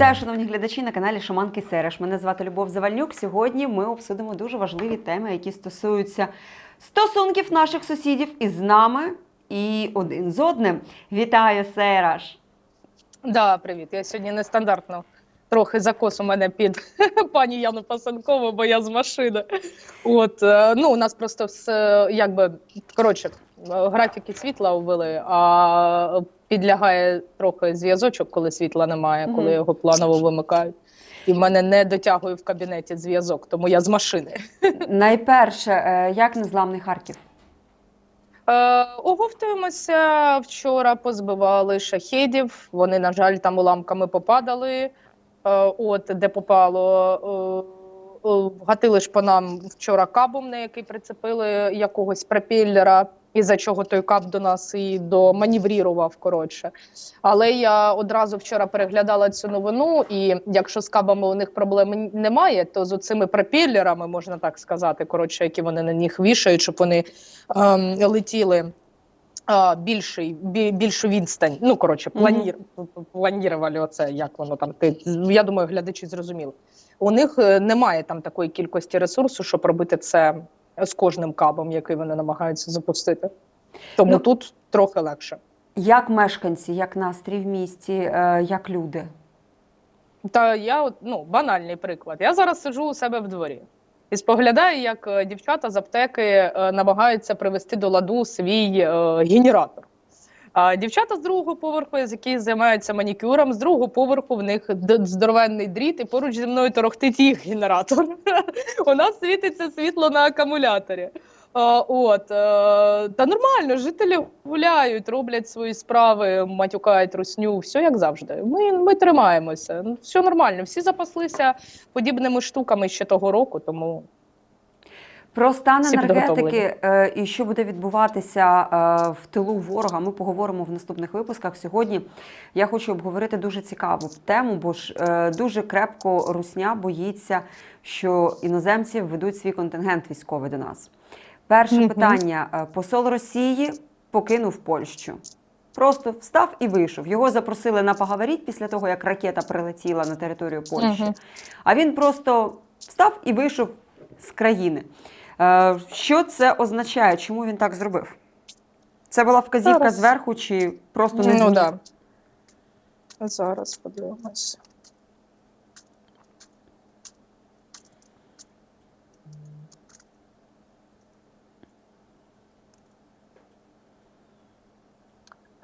Вітаю, шановні глядачі на каналі Шаманки Сереш. Мене звати Любов Завальнюк. Сьогодні ми обсудимо дуже важливі теми, які стосуються стосунків наших сусідів із нами і один з одним. Вітаю, Сераш! Да, привіт. Я сьогодні нестандартно. Трохи закос у мене під пані Яну Пасенкову, бо я з машини. От е, ну у нас просто все якби коротше, е, графіки світла ввели, а підлягає трохи зв'язочок, коли світла немає, коли Мгм. його планово вимикають. І в мене не дотягує в кабінеті зв'язок, тому я з машини. Найперше, е, як незламний Харків? Е, оговтуємося вчора, позбивали шахедів. Вони, на жаль, там уламками попадали. Е, от де попало. Е, е, Гатили ж по нам вчора кабом, на який прицепили якогось пропеллера, із-за чого той каб до нас і доманіврірував. Коротше. Але я одразу вчора переглядала цю новину, і якщо з кабами у них проблем немає, то з оцими пропеллерами, можна так сказати, коротше, які вони на них вішають, щоб вони ем, летіли. Більший, бі- більшу відстань. Ну, коротше, планір, планірували оце, як воно там. Ти, я думаю, глядачі зрозуміли. У них е, немає там такої кількості ресурсу, щоб робити це з кожним кабом, який вони намагаються запустити. Тому Ну, тут трохи легше. Як мешканці, як настрій в місті, е, як люди? Та я ну, банальний приклад. Я зараз сиджу у себе в дворі і споглядаю, як е, дівчата з аптеки е, намагаються привести до ладу свій генератор. А дівчата з другого поверху, з які займаються манікюром, з другого поверху в них здоровенний дріт, і поруч зі мною торохтить їх генератор. У нас світиться світло на акумуляторі. От, е, та нормально, жителі гуляють, роблять свої справи, матюкають русню, все як завжди. Ми, ми тримаємося. Все нормально. Всі запаслися подібними штуками ще того року, тому Про стан енергетики е, і що буде відбуватися е, в тилу ворога, ми поговоримо в наступних випусках. Сьогодні я хочу обговорити дуже цікаву тему, бо ж е, дуже крепко русня боїться, що іноземці ведуть свій контингент військовий до нас. Перше питання: посол Росії покинув Польщу. Просто встав і вийшов. Його запросили на поговорити після того, як ракета прилетіла на територію Польщі. А він просто встав і вийшов з країни. Е, Що це означає? Чому він так зробив? Це була вказівка Зараз. зверху, чи просто не ну, да. зараз подивимося.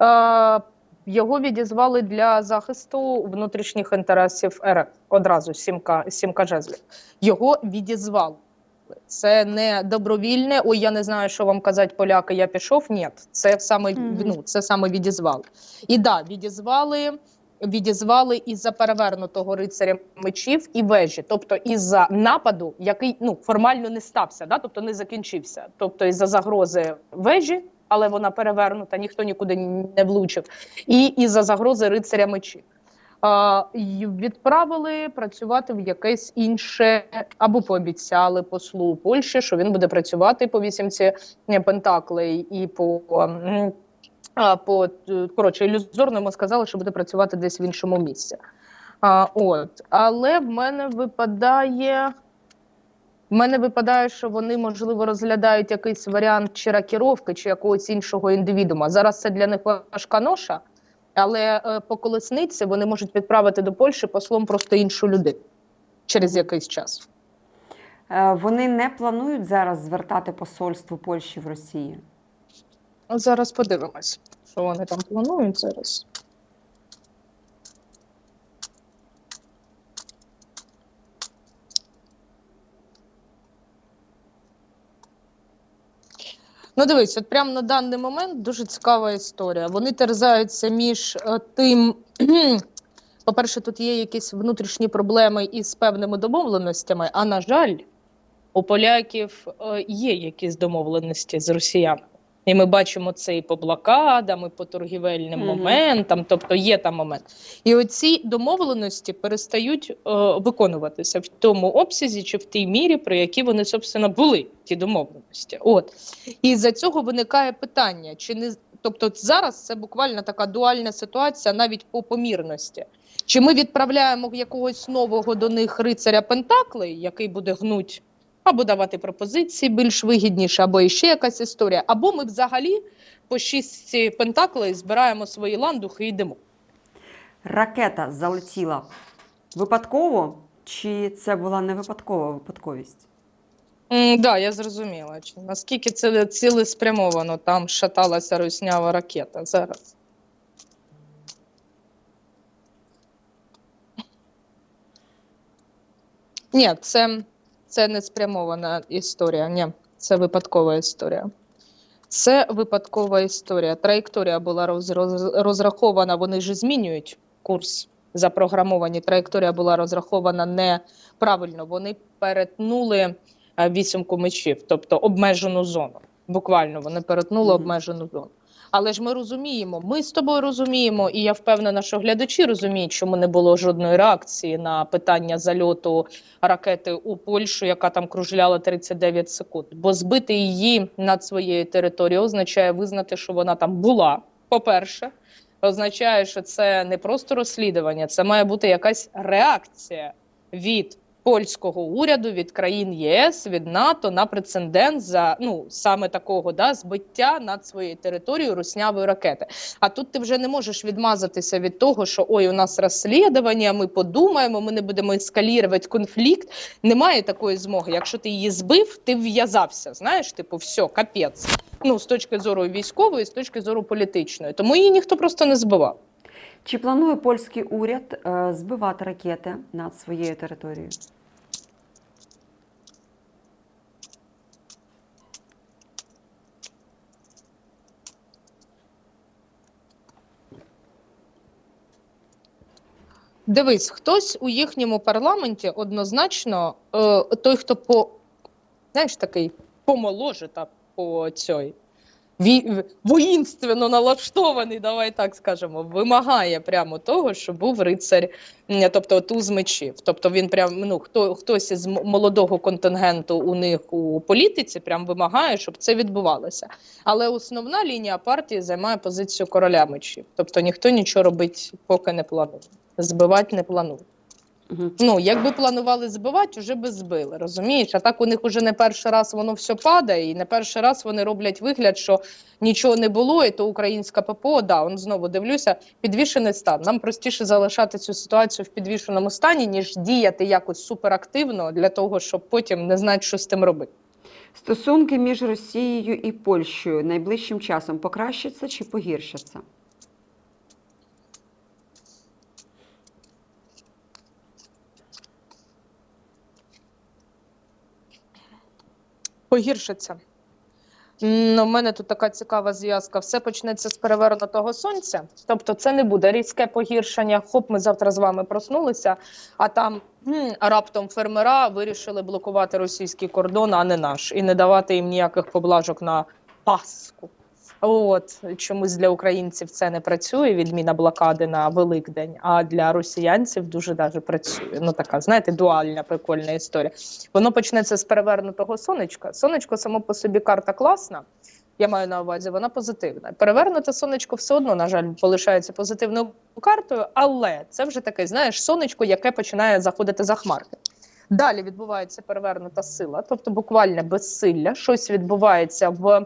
Е, Його відізвали для захисту внутрішніх інтересів РФ. Одразу сімка, сімка жезлів. Його відізвали. Це не добровільне. Ой, я не знаю, що вам казати, поляки. Я пішов. Ні, це саме Мгм. ну, це саме відізвали. І да, відізвали. Відізвали із-за перевернутого рицаря мечів і вежі, тобто із-за нападу, який ну формально не стався, да, тобто не закінчився. Тобто із-за загрози вежі, але вона перевернута, ніхто нікуди не влучив, і із-за загрози рицаря мечів. Відправили працювати в якесь інше, або пообіцяли послу Польщі, що він буде працювати по вісімці е, Пентаклей і по. по е, коротше, ілюзорному сказали, що буде працювати десь в іншому місці. А, от. Але в мене випадає. В мене випадає, що вони, можливо, розглядають якийсь варіант чи ракіровки, чи якогось іншого індивідума. Зараз це для них важка ноша, але е, по колесниці вони можуть відправити до Польщі послом просто іншу людину через якийсь час. Е, Вони не планують зараз звертати посольство Польщі в Росії. Зараз подивимось, що вони там планують зараз. Ну, дивись, от прямо на даний момент дуже цікава історія. Вони терзаються між е, тим. По-перше, тут є якісь внутрішні проблеми із певними домовленостями, а на жаль, у поляків е, є якісь домовленості з росіянами. І ми бачимо це і по блокадам, і по торгівельним Мгм. моментам, тобто є там момент. І оці домовленості перестають е, виконуватися в тому обсязі чи в тій мірі, при якій вони, собственно, були ті домовленості. От і за цього виникає питання: чи не Тобто зараз це буквально така дуальна ситуація навіть по помірності. Чи ми відправляємо якогось нового до них рицаря Пентаклей, який буде гнуть, або давати пропозиції більш вигідніше, або іще якась історія, або ми взагалі по шістці Пентаклей збираємо свої ландухи і йдемо. Ракета залетіла випадково, чи це була не випадкова випадковість? Так, да, я зрозуміла. Наскільки це цілеспрямовано там шаталася руснява ракета зараз. Ні, це, це не спрямована історія. Ні, це випадкова історія. Це випадкова історія. Траєкторія була роз, роз, розрахована, вони ж змінюють курс запрограмовані. Траєкторія була розрахована неправильно. Вони перетнули е, вісімку мечів, тобто обмежену зону. Буквально вони перетнули Мгм. обмежену зону. Але ж ми розуміємо, ми з тобою розуміємо, і я впевнена, що глядачі розуміють, чому не було жодної реакції на питання зальоту ракети у Польщу, яка там кружляла 39 секунд. Бо збити її над своєю територією означає визнати, що вона там була. По-перше, означає, що це не просто розслідування, це має бути якась реакція від польського уряду, від країн ЄС, від НАТО на прецедент за ну саме такого да збиття над своєю територією руснявої ракети. А тут ти вже не можеш відмазатися від того, що ой, у нас розслідування, ми подумаємо, ми не будемо ескалірувати конфлікт. Немає такої змоги. Якщо ти її збив, ти в'язався. Знаєш, типу, все, капець. Ну з точки зору військової, з точки зору політичної. Тому її ніхто просто не збивав. Чи планує польський уряд е, збивати ракети над своєю територією? Дивись, хтось у їхньому парламенті однозначно е, той, хто по знаєш такий помоложе та по цій ві, воїнственно налаштований, давай так скажемо, вимагає прямо того, щоб був рицар, м, тобто туз мечів. Тобто він прям ну хто хтось із молодого контингенту у них у політиці прям вимагає, щоб це відбувалося. Але основна лінія партії займає позицію короля мечів. Тобто ніхто нічого робить поки не планує. Збивати не планує. Угу. Ну, якби планували збивати, вже би збили, розумієш? А так у них уже не перший раз воно все падає, і не перший раз вони роблять вигляд, що нічого не було, і то українська ППО, да, он знову дивлюся, підвішений стан. Нам простіше залишати цю ситуацію в підвішеному стані, ніж діяти якось суперактивно для того, щоб потім не знати, що з тим робити. Стосунки між Росією і Польщею найближчим часом покращаться чи погіршаться? Погіршиться. Ну, У мене тут така цікава зв'язка. Все почнеться з перевернутого сонця. Тобто, це не буде різке погіршення. Хоп, ми завтра з вами проснулися, а там хм, раптом фермера вирішили блокувати російський кордон, а не наш, і не давати їм ніяких поблажок на Пасху. От чомусь для українців це не працює. Відміна блокади на Великдень, а для росіянців дуже даже працює. Ну така, знаєте, дуальна прикольна історія. Воно почнеться з перевернутого сонечка. Сонечко само по собі карта класна. Я маю на увазі, вона позитивна. Перевернуте сонечко все одно, на жаль, полишається позитивною картою, але це вже таке, знаєш, сонечко, яке починає заходити за хмарки. Далі відбувається перевернута сила, тобто буквально безсилля. Щось відбувається в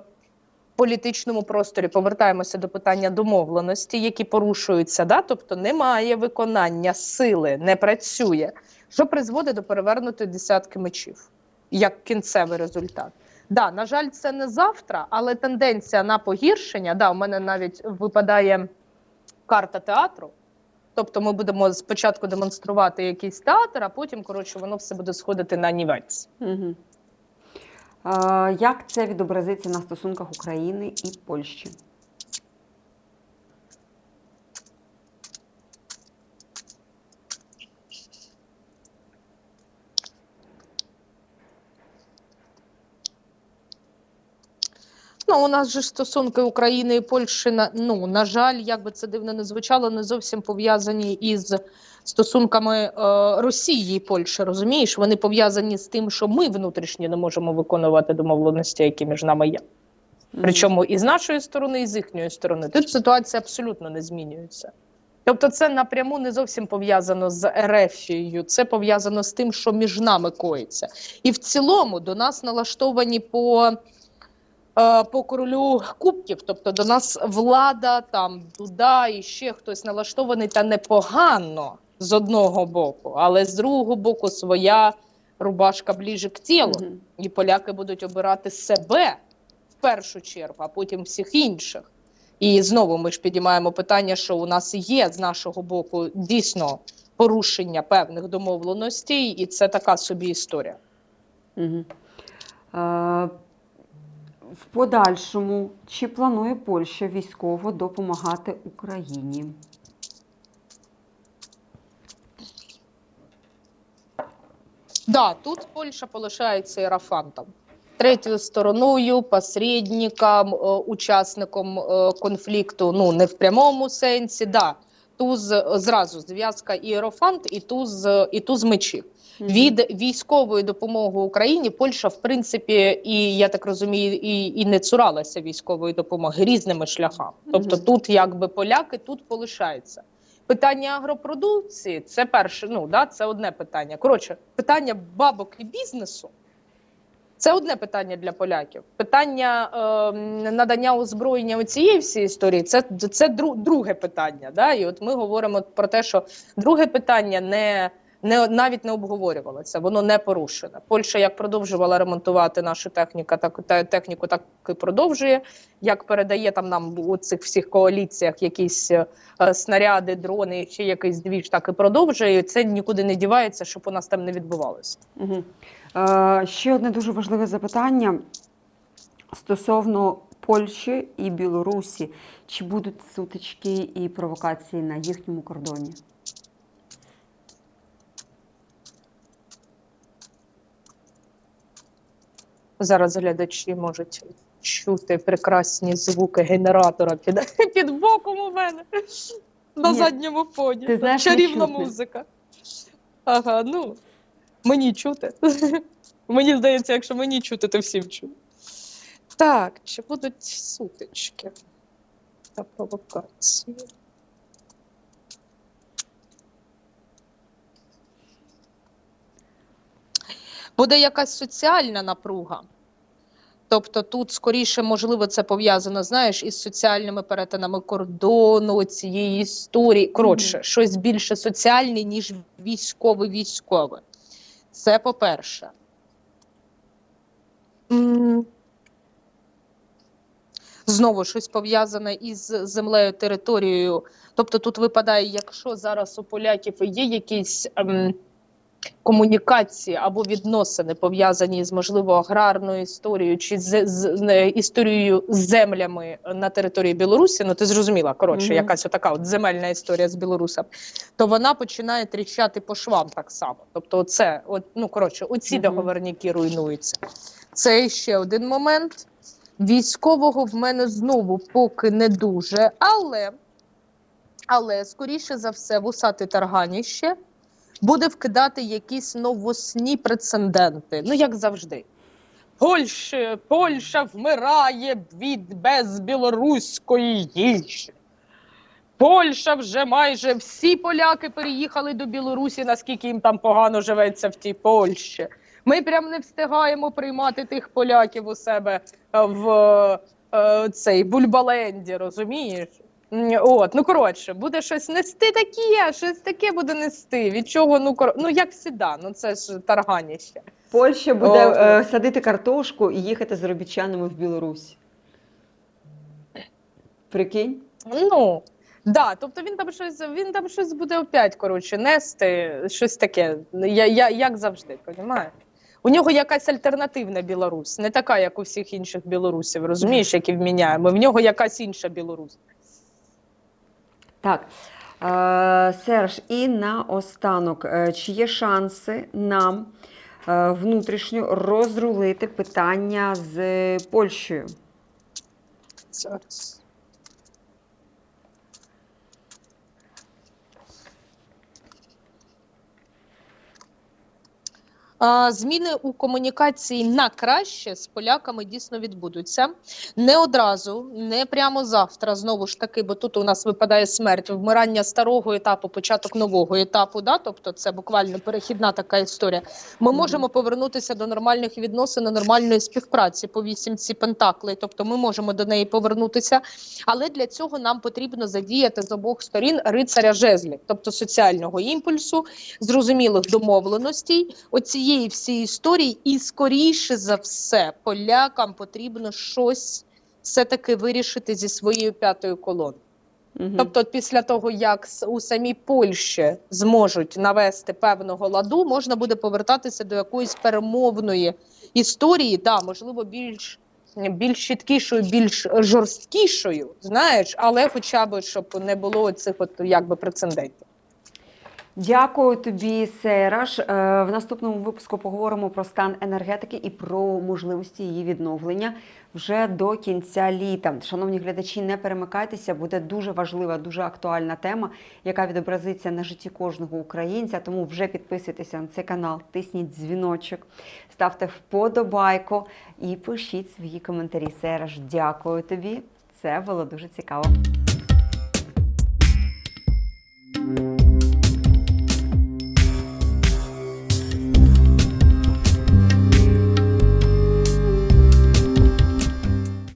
політичному просторі. Повертаємося до питання домовленості, які порушуються. Да? Тобто немає виконання сили, не працює, що призводить до перевернутої десятки мечів як кінцевий результат. Да, на жаль, це не завтра, але тенденція на погіршення. Да, у мене навіть випадає карта театру. Тобто ми будемо спочатку демонструвати якийсь театр, а потім, коротше, воно все буде сходити на нівець. Угу. Як це відобразиться на стосунках України і Польщі? У нас же стосунки України і Польщі на ну на жаль, як би це дивно не звучало, не зовсім пов'язані із стосунками е, Росії і Польщі. Розумієш, вони пов'язані з тим, що ми внутрішньо не можемо виконувати домовленості, які між нами є. Причому і з нашої сторони, і з їхньої сторони. Тут ситуація абсолютно не змінюється. Тобто, це напряму не зовсім пов'язано з Ерефією, це пов'язано з тим, що між нами коїться. І в цілому до нас налаштовані по, по королю кубків. Тобто до нас влада, там Дуда і ще хтось налаштований та непогано з одного боку, але з другого боку своя рубашка ближче к тілу. Мгм. І поляки будуть обирати себе в першу чергу, а потім всіх інших. І знову ми ж підіймаємо питання, що у нас є з нашого боку дійсно порушення певних домовленостей, і це така собі історія. Мгм. Е, В подальшому, чи планує Польща військово допомагати Україні? Да, тут Польща полишається ірафантом. Третьою стороною, посередником, е, учасником е, конфлікту, ну не в прямому сенсі, да. Туз зразу зв'язка іерофант і туз, і туз мечів. Мгм. Від військової допомоги Україні Польща, в принципі, і я так розумію, і, і не цуралася військової допомоги різними шляхами. Тобто, Мгм. тут якби поляки тут полишаються. Питання агропродукції це перше. Ну да, це одне питання. Коротше, питання бабок і бізнесу. Це одне питання для поляків. Питання е, надання озброєння у цієї всієї історії це, це друг, друге питання. Да? І от ми говоримо про те, що друге питання не, не навіть не обговорювалося, воно не порушене. Польща як продовжувала ремонтувати нашу техніку, так та техніку так і продовжує. Як передає там нам у цих всіх коаліціях якісь е, снаряди, дрони, чи якийсь двіж, так і продовжує. Це нікуди не дівається, щоб у нас там не відбувалося. Мгм. Е, Ще одне дуже важливе запитання стосовно Польщі і Білорусі. Чи будуть сутички і провокації на їхньому кордоні? Зараз глядачі можуть чути прекрасні звуки генератора під, під боком у мене на Ні. задньому фоні. Ти знаєш, не Чарівна чути. музика. Ага, ну мені чути. мені здається, якщо мені чути, то всім чути. Так, чи будуть сутички та провокації? Буде якась соціальна напруга. Тобто тут скоріше, можливо, це пов'язано, знаєш, із соціальними перетинами кордону, цієї історії. Коротше, Мгм. щось більше соціальне, ніж військове військове. Це по-перше. Знову щось пов'язане із землею, територією. Тобто тут випадає, якщо зараз у поляків є якісь ем, комунікації або відносини пов'язані з можливо аграрною історією чи з, з, з історією з землями на території Білорусі, ну ти зрозуміла, коротше, Мгм. якась отака от земельна історія з білорусом, то вона починає тріщати по швам так само. Тобто, це, от, ну коротше, оці Мгм. договорники руйнуються. Це ще один момент. Військового в мене знову поки не дуже, але, але скоріше за все, вусати тарганіще буде вкидати якісь новосні прецеденти. Ну, як завжди. Польща, Польща вмирає від без білоруської їжі. Польща вже майже всі поляки переїхали до Білорусі, наскільки їм там погано живеться в тій Польщі. Ми прям не встигаємо приймати тих поляків у себе в е, цей Бульбаленді, розумієш? От, ну коротше, буде щось нести таке, щось таке буде нести. Від чого, ну кор... ну як всіда, ну це ж тарганіще. Польща буде О. е, садити картошку і їхати з заробітчанами в Білорусь. Прикинь? Ну да, тобто він там щось, він там щось буде опять коротше нести, щось таке. Я, я, як завжди, розумієш? У нього якась альтернативна Білорусь, не така, як у всіх інших білорусів, розумієш, які вміняємо. В нього якась інша Білорусь. Так. Е, Серж, і наостанок, е, чи є шанси нам е, внутрішньо розрулити питання з Польщею? Зараз. Зміни у комунікації на краще з поляками дійсно відбудуться. Не одразу, не прямо завтра. Знову ж таки, бо тут у нас випадає смерть, вмирання старого етапу, початок нового етапу. Да? Тобто це буквально перехідна така історія. Ми можемо повернутися до нормальних відносин, до нормальної співпраці по вісімці пентаклей. Тобто ми можемо до неї повернутися. Але для цього нам потрібно задіяти з обох сторін рицаря жезлів, тобто соціального імпульсу, зрозумілих домовленостей, оцієї всієї історії, і скоріше за все, полякам потрібно щось все-таки вирішити зі своєю п'ятою колоною. Мгм. Тобто, після того, як у самій Польщі зможуть навести певного ладу, можна буде повертатися до якоїсь перемовної історії, да, можливо, більш. Більш чіткішою, більш жорсткішою, знаєш, але хоча б щоб не було цих от якби прецедентів. Дякую тобі, Сейраш. Е, В наступному випуску поговоримо про стан енергетики і про можливості її відновлення вже до кінця літа. Шановні глядачі, не перемикайтеся, буде дуже важлива, дуже актуальна тема, яка відобразиться на житті кожного українця. Тому вже підписуйтеся на цей канал, тисніть дзвіночок, ставте вподобайку і пишіть свої коментарі. Сейраш, дякую тобі. Це було дуже цікаво.